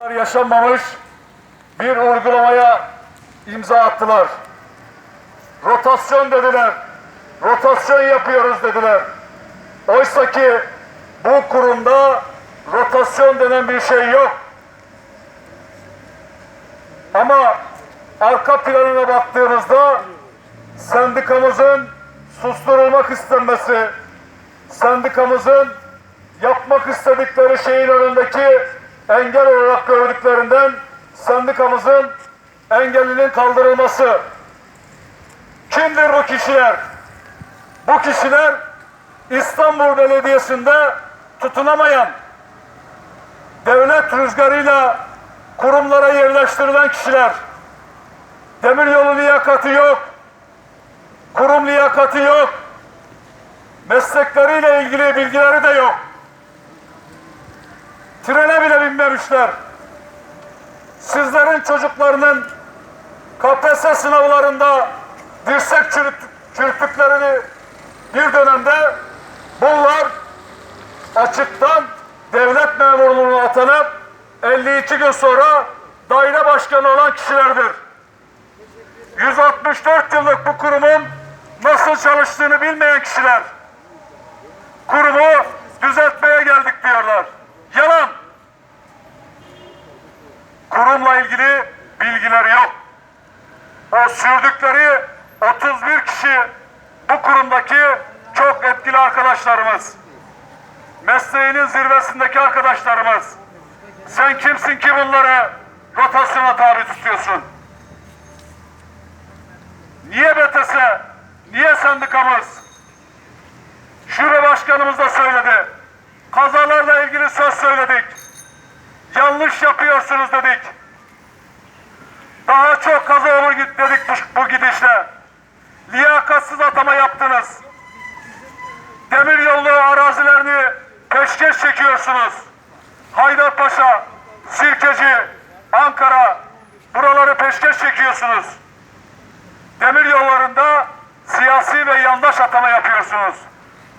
yaşanmamış bir uygulamaya imza attılar. Rotasyon dediler. Rotasyon yapıyoruz dediler. Oysa ki bu kurumda rotasyon denen bir şey yok. Ama arka planına baktığımızda sendikamızın susturulmak istenmesi, sendikamızın yapmak istedikleri şeyin önündeki engel olarak gördüklerinden sendikamızın engelinin kaldırılması. Kimdir bu kişiler? Bu kişiler İstanbul Belediyesi'nde tutunamayan, devlet rüzgarıyla kurumlara yerleştirilen kişiler. Demiryolu liyakati yok, kurum liyakati yok, meslekleriyle ilgili bilgileri de yok. Trene bile binmemişler. Sizlerin çocuklarının KPSS sınavlarında dirsek çürüt, çürüttüklerini bir dönemde bunlar açıktan devlet memurluğuna atanıp 52 gün sonra daire başkanı olan kişilerdir. 164 yıllık bu kurumun nasıl çalıştığını bilmeyen kişiler kurumu düzeltmeye Kurumla ilgili bilgileri yok. O sürdükleri 31 kişi bu kurumdaki çok etkili arkadaşlarımız. Mesleğinin zirvesindeki arkadaşlarımız. Sen kimsin ki bunları rotasyona tabi tutuyorsun? Niye BTS? Niye sendikamız? Şube başkanımız da söyledi. Kazalarla ilgili söz söyledik. Yanlış yapıyorsunuz dedik. Daha çok kaza olur git dedik bu, bu gidişle. Liyakatsız atama yaptınız. Demiryolu arazilerini çekiyorsunuz. Haydarpaşa, Sirkeci, Ankara buraları peşkeş çekiyorsunuz. Demir yollarında siyasi ve yandaş atama yapıyorsunuz.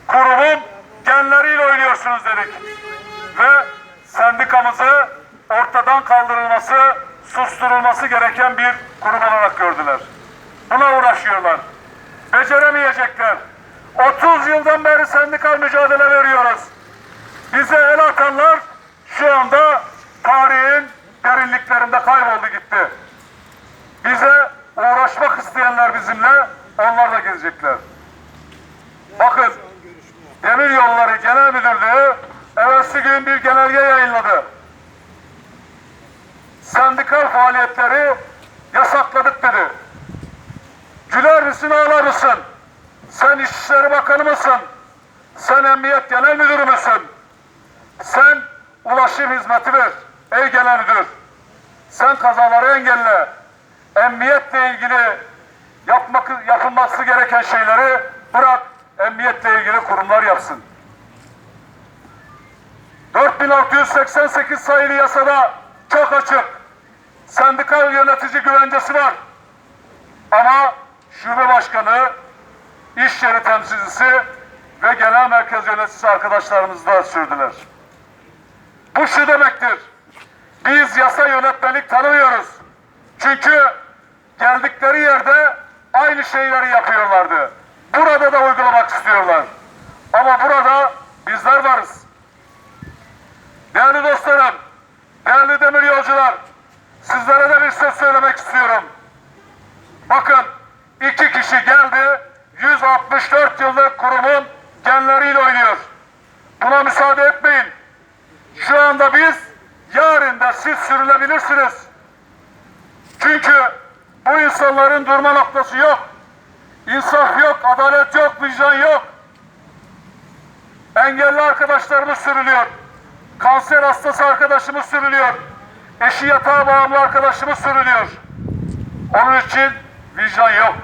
Kurumun genleriyle oynuyorsunuz dedik. Ve sendikamızı ortadan kaldırılması, susturulması gereken bir kurum olarak gördüler. Buna uğraşıyorlar. Beceremeyecekler. 30 yıldan beri sendikal mücadele veriyoruz. Bize el atanlar şu anda tarihin derinliklerinde kayboldu gitti. Bize uğraşmak isteyenler bizimle, onlar da gelecekler. Bakın, Demir Yolları Genel Müdürlüğü evvelsi gün bir genelge yayınladı. Sendikal faaliyetleri yasakladık dedi. Güler misin ağlar mısın? Sen İçişleri Bakanı mısın? Sen Emniyet Genel Müdürü müsün? Ulaşım hizmeti ver ey genel müdür. Sen kazaları engelle. Emniyetle ilgili yapmak, yapılması gereken şeyleri bırak. Emniyetle ilgili kurumlar yapsın. 4688 sayılı yasada çok açık. Sendikal yönetici güvencesi var. Ama şube başkanı, iş yeri temsilcisi ve genel merkez yöneticisi arkadaşlarımız da sürdüler. Bu şu demektir. Biz yasa yönetmelik tanımıyoruz. Çünkü geldikleri yerde aynı şeyleri yapıyorlardı. Burada da uygulamak istiyorlar. Ama burada bizler varız. Değerli dostlarım, değerli demir yolcular, sizlere de bir söz söylemek istiyorum. Bakın, iki kişi geldi, 164 yıllık kurumun genleriyle oynuyor. Buna müsaade etmeyin. Şu anda biz, yarın da siz sürülebilirsiniz. Çünkü bu insanların durma noktası yok. İnsaf yok, adalet yok, vicdan yok. Engelli arkadaşlarımız sürülüyor. Kanser hastası arkadaşımız sürülüyor. Eşi yatağa bağımlı arkadaşımız sürülüyor. Onun için vicdan yok.